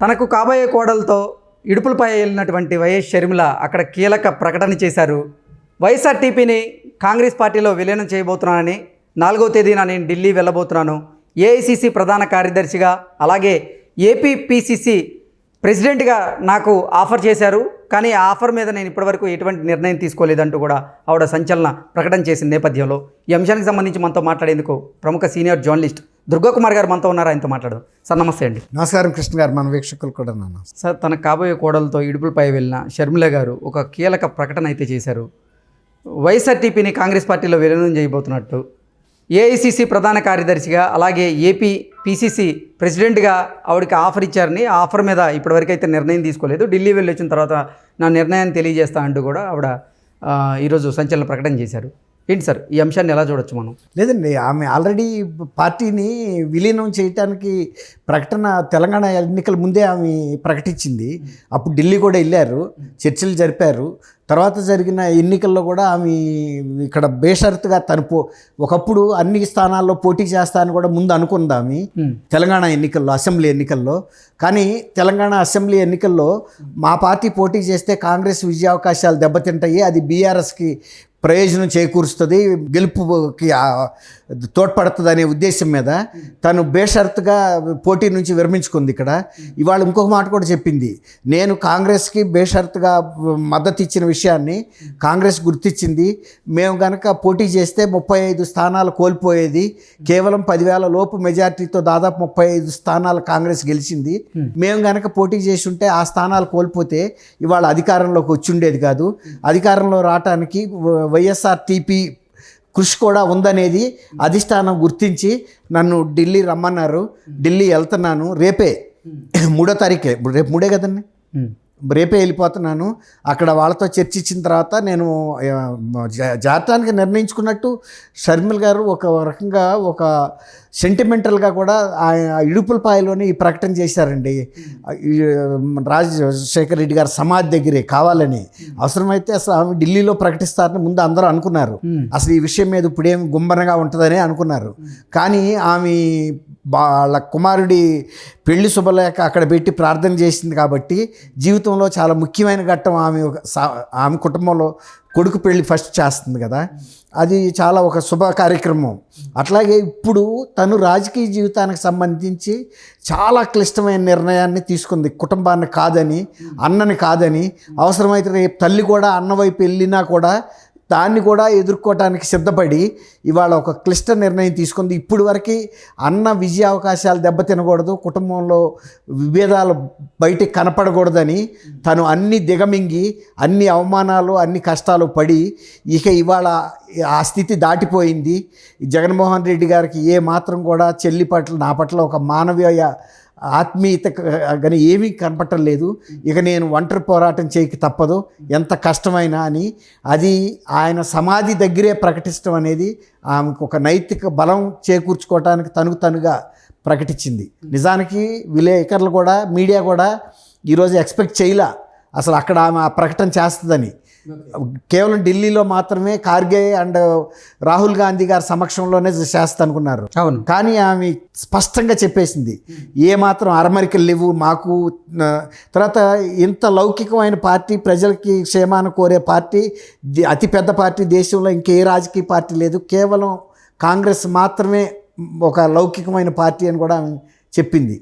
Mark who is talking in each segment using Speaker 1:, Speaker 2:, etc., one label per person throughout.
Speaker 1: తనకు కాబోయే కోడలతో ఇడుపులపై వెళ్ళినటువంటి వైఎస్ షర్మిల అక్కడ కీలక ప్రకటన చేశారు. వైఎస్ఆర్టీపీని కాంగ్రెస్ పార్టీలో విలీనం చేయబోతున్నానని నాలుగో తేదీన నేను ఢిల్లీ వెళ్ళబోతున్నాను. ఏఐసిసి ప్రధాన కార్యదర్శిగా అలాగే ఏపీపీసీసీ ప్రెసిడెంట్గా నాకు ఆఫర్ చేశారు. కానీ ఆ ఆఫర్ మీద నేను ఇప్పటివరకు ఎటువంటి నిర్ణయం తీసుకోలేదంటూ కూడా ఆవిడ సంచలన ప్రకటన చేసిన నేపథ్యంలో ఈ అంశానికి సంబంధించి మనతో మాట్లాడేందుకు ప్రముఖ సీనియర్ జర్నలిస్ట్ దుర్గాకుమార్ గారు మనతో ఉన్నారు ఆయనతో మాట్లాడదాం. సార్ నమస్తే అండి.
Speaker 2: నమస్కారం కృష్ణ గారు. మన వీక్షకులు కూడా నాన్న
Speaker 1: సార్ తన కాబోయే కోడలతో ఇడుపులపై వెళ్ళిన షర్మిల గారు ఒక కీలక ప్రకటన అయితే చేశారు. వైఎస్ఆర్టీపీని కాంగ్రెస్ పార్టీలో విలీనం చేయబోతున్నట్టు. ఏఐసిసి ప్రధాన కార్యదర్శిగా అలాగే ఏపీ పిసిసి ప్రెసిడెంట్గా ఆవిడకి ఆఫర్ ఇచ్చారని ఆఫర్ మీద ఇప్పటివరకు అయితే నిర్ణయం తీసుకోలేదు. ఢిల్లీ వెళ్ళి వచ్చిన తర్వాత నా నిర్ణయాన్ని తెలియజేస్తా అంటూ కూడా ఆవిడ ఈరోజు సంచలన ప్రకటన చేశారు. ఏంటి సార్? ఈ అంశాన్ని ఎలా చూడొచ్చు మనం?
Speaker 2: లేదండి ఆమె ఆల్రెడీ పార్టీని విలీనం చేయటానికి ప్రకటన తెలంగాణ ఎన్నికల ముందే ఆమె ప్రకటించింది. అప్పుడు ఢిల్లీ కూడా వెళ్ళారు చర్చలు జరిపారు. తర్వాత జరిగిన ఎన్నికల్లో కూడా ఆమె ఇక్కడ బేషరతుగా తను పో ఒకప్పుడు అన్ని స్థానాల్లో పోటీ చేస్తా అని కూడా ముందు అనుకుంది ఆమె
Speaker 1: Hmm.
Speaker 2: తెలంగాణ ఎన్నికల్లో అసెంబ్లీ ఎన్నికల్లో. కానీ తెలంగాణ అసెంబ్లీ ఎన్నికల్లో మా పార్టీ పోటీ చేస్తే కాంగ్రెస్ విజయావకాశాలు దెబ్బతింటాయి అది బీఆర్ఎస్కి ప్రయోజనం చేకూరుస్తుంది గెలుపుకి తోడ్పడుతుంది అనే ఉద్దేశం మీద తను బేషరత్గా పోటీ నుంచి విరమించుకుంది ఇక్కడ. ఇవాళ ఇంకొక మాట కూడా చెప్పింది. నేను కాంగ్రెస్కి బేషరత్గా మద్దతు ఇచ్చిన విషయాన్ని కాంగ్రెస్ గుర్తించింది మేము కనుక పోటీ చేస్తే ముప్పై ఐదు స్థానాలు కోల్పోయేది. కేవలం పదివేల లోపు మెజార్టీతో దాదాపు ముప్పై ఐదు స్థానాలు కాంగ్రెస్ గెలిచింది. మేము కనుక పోటీ చేసి ఉంటే ఆ స్థానాలు కోల్పోతే ఇవాళ అధికారంలోకి వచ్చి ఉండేది కాదు. అధికారంలో రావటానికి వైఎస్ఆర్ టీపీ కృషి కూడా ఉందనేది అధిష్టానం గుర్తించి నన్ను ఢిల్లీ రమ్మన్నారు. ఢిల్లీ వెళ్తున్నాను. రేపే మూడో తారీఖే. రేపు మూడే కదండి. రేపే వెళ్ళిపోతున్నాను. అక్కడ వాళ్ళతో చర్చించిన తర్వాత నేను ఆ, జా- జాతకానికి నిర్ణయించుకున్నట్టు షర్మిల్ గారు ఒక రకంగా ఒక సెంటిమెంటల్గా కూడా ఆ ఇడుపులపాయలోనే ఈ ప్రకటన చేశారండి. రాజశేఖర రెడ్డి గారి సమాధి దగ్గరే కావాలని. అవసరమైతే అసలు ఆమె ఢిల్లీలో ప్రకటిస్తారని ముందు అందరూ అనుకున్నారు. అసలు ఈ విషయం మీద ఇప్పుడేం గుంబనగా ఉంటుందని అనుకున్నారు. కానీ ఆమె వాళ్ళ కుమారుడి పెళ్ళి శుభలేఖ అక్కడ పెట్టి ప్రార్థన చేసింది కాబట్టి జీవితంలో చాలా ముఖ్యమైన ఘట్టం ఆమె ఒక సా- ఆమె కుటుంబంలో కొడుకు పెళ్ళి ఫస్ట్ చేస్తుంది కదా. అది చాలా ఒక శుభ కార్యక్రమం. అట్లాగే ఇప్పుడు తను రాజకీయ జీవితానికి సంబంధించి చాలా క్లిష్టమైన నిర్ణయాన్ని తీసుకుంది. కుటుంబాన్ని కాదని అన్నని కాదని అవసరమైతే రేపు తల్లి కూడా అన్న వైపు వెళ్ళినా కూడా దాన్ని కూడా ఎదుర్కోవటానికి సిద్ధపడి ఇవాళ ఒక క్లిష్ట నిర్ణయం తీసుకుంది. ఇప్పుడు వరకు అన్న విజయ అవకాశాలు దెబ్బతినకూడదు కుటుంబంలో విభేదాలు బయటికి కనపడకూడదని తను అన్ని దిగమింగి అన్ని అవమానాలు అన్ని కష్టాలు పడి ఇక ఇవాళ ఆ స్థితి దాటిపోయింది. జగన్మోహన్ రెడ్డి గారికి ఏ మాత్రం కూడా చెల్లి పట్ల నా పట్ల ఒక మానవీయ ఆత్మీయత కానీ ఏమీ కనపడటం లేదు. ఇక నేను ఒంటరి పోరాటం చేయక తప్పదు. ఎంత కష్టమైనా అని. అది ఆయన సమాధి దగ్గరే ప్రకటించడం అనేది ఆమెకు ఒక నైతిక బలం చేకూర్చుకోవటానికి తనుకు తనుగా ప్రకటించింది. నిజానికి విలేకరులు కూడా మీడియా కూడా ఈరోజు ఎక్స్పెక్ట్ చేయలే. అసలు అక్కడ ఆమె ఆ ప్రకటన చేస్తుందని. కేవలం ఢిల్లీలో మాత్రమే కార్గే అండ్ రాహుల్ గాంధీ గారి సమక్షంలోనే చేస్తానుకున్నారు.
Speaker 1: అవును.
Speaker 2: కానీ ఆమె స్పష్టంగా చెప్పేసింది ఏ మాత్రం అరమరికలు లేవు మాకు తర్వాత ఇంత లౌకికమైన పార్టీ ప్రజలకి క్షేమాన్ని కోరే పార్టీ అతిపెద్ద పార్టీ దేశంలో ఇంకే రాజకీయ పార్టీ లేదు కేవలం కాంగ్రెస్ మాత్రమే ఒక లౌకికమైన పార్టీ అని కూడా ఆమె చెప్పింది.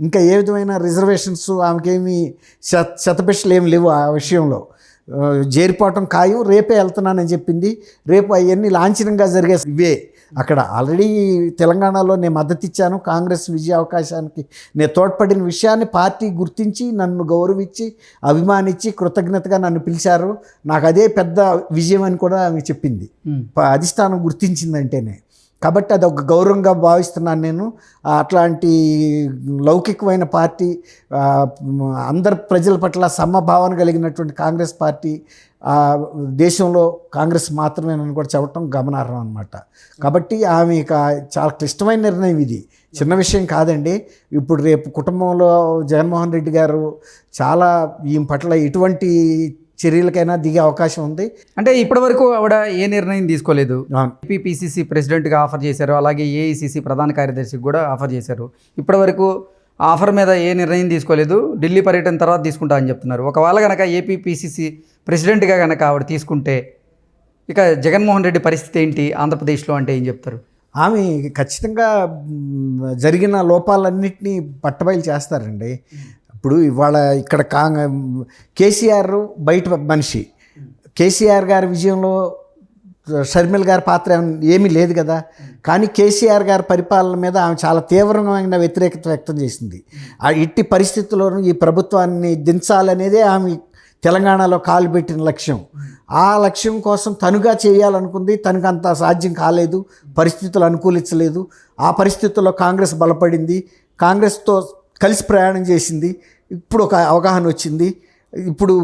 Speaker 2: ఇంకా ఏ విధమైన రిజర్వేషన్స్ ఆమెకేమి శత శతపిషలు ఏమి లేవు ఆ విషయంలో. ఆ, చేరిపోవటం ఖాయం రేపే వెళ్తున్నానని చెప్పింది. రేపు అవన్నీ లాంఛనంగా జరిగే ఇవే. అక్కడ ఆల్రెడీ తెలంగాణలో నేను మద్దతు ఇచ్చాను. కాంగ్రెస్ విజయ అవకాశానికి నేను తోడ్పడిన విషయాన్ని పార్టీ గుర్తించి నన్ను గౌరవించి అభిమానించి కృతజ్ఞతగా నన్ను పిలిచారు. నాకు అదే పెద్ద విజయం అని కూడా ఆమె చెప్పింది. అధిష్టానం గుర్తించిందంటేనే. కాబట్టి అది ఒక గౌరవంగా భావిస్తున్నాను నేను. అట్లాంటి లౌకికమైన పార్టీ అందరి ప్రజల పట్ల సమభావన కలిగినటువంటి కాంగ్రెస్ పార్టీ దేశంలో కాంగ్రెస్ మాత్రమేనని కూడా చెప్పటం గమనార్హం అనమాట కాబట్టి ఆమె చాలా క్లిష్టమైన నిర్ణయం ఇది. చిన్న విషయం కాదండి. ఇప్పుడు రేపు కుటుంబంలో జగన్మోహన్ రెడ్డి గారు చాలా ఈమె పట్ల ఎటువంటి చర్యలకైనా దిగే అవకాశం ఉంది.
Speaker 1: అంటే ఇప్పటివరకు ఆవిడ ఏ నిర్ణయం తీసుకోలేదు.
Speaker 2: అవును.
Speaker 1: ఏపీపీసీసీ ప్రెసిడెంట్గా ఆఫర్ చేశారు అలాగే ఏఐసిసి ప్రధాన కార్యదర్శికి కూడా ఆఫర్ చేశారు. ఇప్పటివరకు ఆఫర్ మీద ఏ నిర్ణయం తీసుకోలేదు ఢిల్లీ పర్యటన తర్వాత తీసుకుంటా అని చెప్తున్నారు. ఒకవేళ కనుక ఏపీ పిసిసి ప్రెసిడెంట్గా కనుక ఆవిడ తీసుకుంటే ఇక జగన్మోహన్ రెడ్డి పరిస్థితి ఏంటి ఆంధ్రప్రదేశ్లో అంటే ఏం చెప్తారు?
Speaker 2: ఆమె ఖచ్చితంగా జరిగిన లోపాలన్నింటినీ పట్టబయలు చేస్తారండి. ఇప్పుడు ఇవాళ ఇక్కడ కాంగ్ కేసీఆర్ బయట మనిషి. కేసీఆర్ గారి విజయంలో షర్మిల్ గారి పాత్ర ఏమీ లేదు కదా. కానీ కేసీఆర్ గారి పరిపాలన మీద ఆమె చాలా తీవ్రమైన వ్యతిరేకత వ్యక్తం చేసింది. ఆ ఇట్టి పరిస్థితుల్లోనూ ఈ ప్రభుత్వాన్ని దించాలనేదే ఆమె తెలంగాణలో కాలు పెట్టిన లక్ష్యం. ఆ లక్ష్యం కోసం తనుగా చేయాలనుకుంది తనకు అంత సాధ్యం కాలేదు పరిస్థితులు అనుకూలించలేదు. ఆ పరిస్థితుల్లో కాంగ్రెస్ బలపడింది కాంగ్రెస్తో కలిసి ప్రయాణం చేసింది. ఇప్పుడు ఒక అవగాహన వచ్చింది. ఇప్పుడు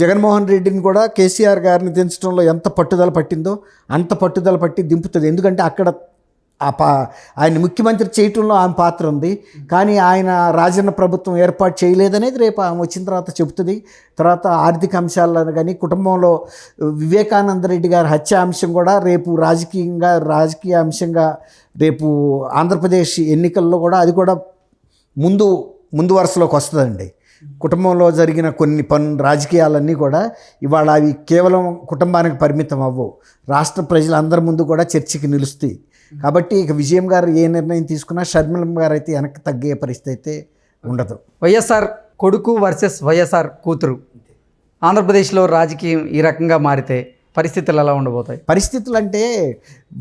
Speaker 2: జగన్మోహన్ రెడ్డిని కూడా కేసీఆర్ గారిని దించడంలో ఎంత పట్టుదల పట్టిందో అంత పట్టుదల పట్టి దింపుతుంది. ఎందుకంటే అక్కడ ఆ పా ఆయన ముఖ్యమంత్రి చేయటంలో ఆమె పాత్ర ఉంది. కానీ ఆయన రాజన్న ప్రభుత్వం ఏర్పాటు చేయలేదనేది రేపు ఆమె వచ్చిన తర్వాత చెబుతుంది. తర్వాత ఆర్థిక అంశాలను కానీ కుటుంబంలో వివేకానంద రెడ్డి గారి హత్య అంశం కూడా రేపు రాజకీయంగా రాజకీయ అంశంగా రేపు ఆంధ్రప్రదేశ్ ఎన్నికల్లో కూడా అది కూడా ముందు ముందు వరుసలోకి వస్తుందండి. కుటుంబంలో జరిగిన కొన్ని పన్ రాజకీయాలన్నీ కూడా ఇవాళ అవి కేవలం కుటుంబానికి పరిమితం అవ్వవు. రాష్ట్ర ప్రజలందరి ముందు కూడా చర్చకి నిలుస్తాయి. కాబట్టి ఇక విజయం గారు ఏ నిర్ణయం తీసుకున్నా షర్మిలం గారు అయితే వెనక్కి తగ్గే పరిస్థితి అయితే ఉండదు.
Speaker 1: వైఎస్ఆర్ కొడుకు వర్సెస్ వైఎస్ఆర్ కూతురు. ఆంధ్రప్రదేశ్లో రాజకీయం ఈ రకంగా మారితే పరిస్థితులు ఎలా ఉండబోతాయి.
Speaker 2: పరిస్థితులు అంటే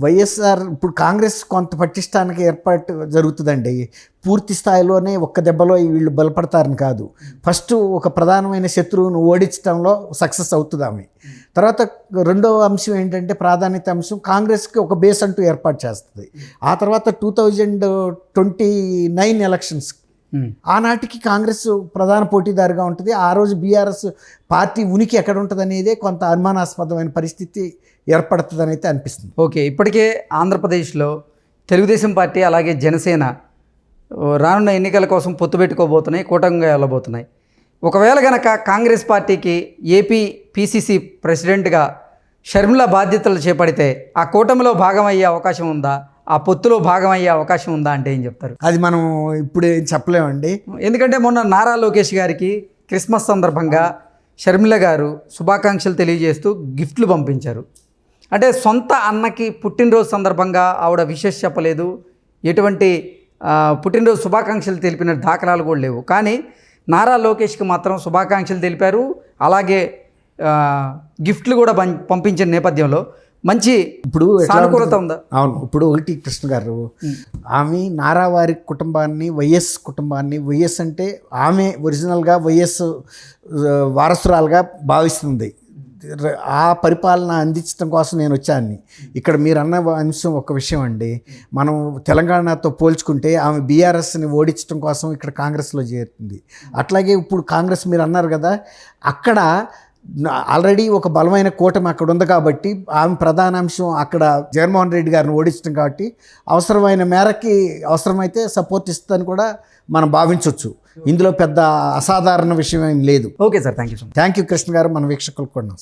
Speaker 2: వైఎస్ఆర్ ఇప్పుడు కాంగ్రెస్ కొంత పటిష్టానికి ఏర్పాటు జరుగుతుందండి. పూర్తి స్థాయిలోనే ఒక్క దెబ్బలో వీళ్ళు బలపడతారని కాదు. ఫస్ట్ ఒక ప్రధానమైన శత్రువును ఓడించడంలో సక్సెస్ అవుతుంది తర్వాత రెండో అంశం ఏంటంటే ప్రాధాన్యత అంశం కాంగ్రెస్కి ఒక బేస్ అంటూ ఏర్పాటు చేస్తుంది. ఆ తర్వాత two thousand twenty nine elections ఆనాటికి కాంగ్రెస్ ప్రధాన పోటీదారుగా ఉంటుంది. ఆ రోజు బీఆర్ఎస్ పార్టీ ఉనికి ఎక్కడ ఉంటుంది అనేదే కొంత అనుమానాస్పదమైన పరిస్థితి ఏర్పడుతుందని అయితే అనిపిస్తుంది.
Speaker 1: ఓకే ఇప్పటికే ఆంధ్రప్రదేశ్లో తెలుగుదేశం పార్టీ అలాగే జనసేన రానున్న ఎన్నికల కోసం పొత్తు పెట్టుకోబోతున్నాయి కూటమిగా వెళ్ళబోతున్నాయి. ఒకవేళ గనక కాంగ్రెస్ పార్టీకి ఏపీ పిసిసి ప్రెసిడెంట్గా షర్మిల బాధ్యతలు చేపడితే ఆ కూటమిలో భాగమయ్యే అవకాశం ఉందా? ఆ పొత్తులో భాగమయ్యే అవకాశం ఉందా అంటే ఏం చెప్తారు?
Speaker 2: అది మనం ఇప్పుడు ఏం చెప్పలేమండి.
Speaker 1: ఎందుకంటే మొన్న నారా లోకేష్ గారికి క్రిస్మస్ సందర్భంగా షర్మిల గారు శుభాకాంక్షలు తెలియజేస్తూ గిఫ్ట్లు పంపించారు. అంటే సొంత అన్నకి పుట్టినరోజు సందర్భంగా ఆవిడ విషెస్ చెప్పలేదు. ఎటువంటి పుట్టినరోజు శుభాకాంక్షలు తెలిపిన దాఖలాలు కూడా లేవు. కానీ నారా లోకేష్కి మాత్రం శుభాకాంక్షలు తెలిపారు. అలాగే గిఫ్ట్లు కూడా పం- పంపించిన నేపథ్యంలో మంచి
Speaker 2: ఇప్పుడు
Speaker 1: సానుకూలత? ఉందా?
Speaker 2: అవును ఇప్పుడు ఒకటి కృష్ణ గారు ఆమె నారావారి కుటుంబాన్ని వైఎస్ కుటుంబాన్ని వైఎస్ అంటే ఆమె ఒరిజినల్గా వైఎస్ వారసురాలుగా భావిస్తుంది. ఆ పరిపాలన అందించడం కోసం నేను వచ్చాను ఇక్కడ మీరు అన్న అంశం ఒక విషయం అండి. మనం తెలంగాణతో పోల్చుకుంటే ఆమె బీఆర్ఎస్ని ఓడించడం కోసం ఇక్కడ కాంగ్రెస్లో చేరుతుంది. అట్లాగే ఇప్పుడు కాంగ్రెస్ మీరు అన్నారు కదా అక్కడ ఆల్రెడీ ఒక బలమైన కూటమి అక్కడ ఉంది కాబట్టి ఆమె ప్రధాన అంశం అక్కడ జగన్మోహన్ రెడ్డి గారిని ఓడించడం కాబట్టి అవసరమైన మేరకి అవసరమైతే సపోర్ట్ ఇస్తుందని కూడా మనం భావించవచ్చు ఇందులో పెద్ద అసాధారణ విషయం ఏం లేదు.
Speaker 1: Okay sir thank you
Speaker 2: thank you Krishna garu. మన వీక్షకులకు కూడా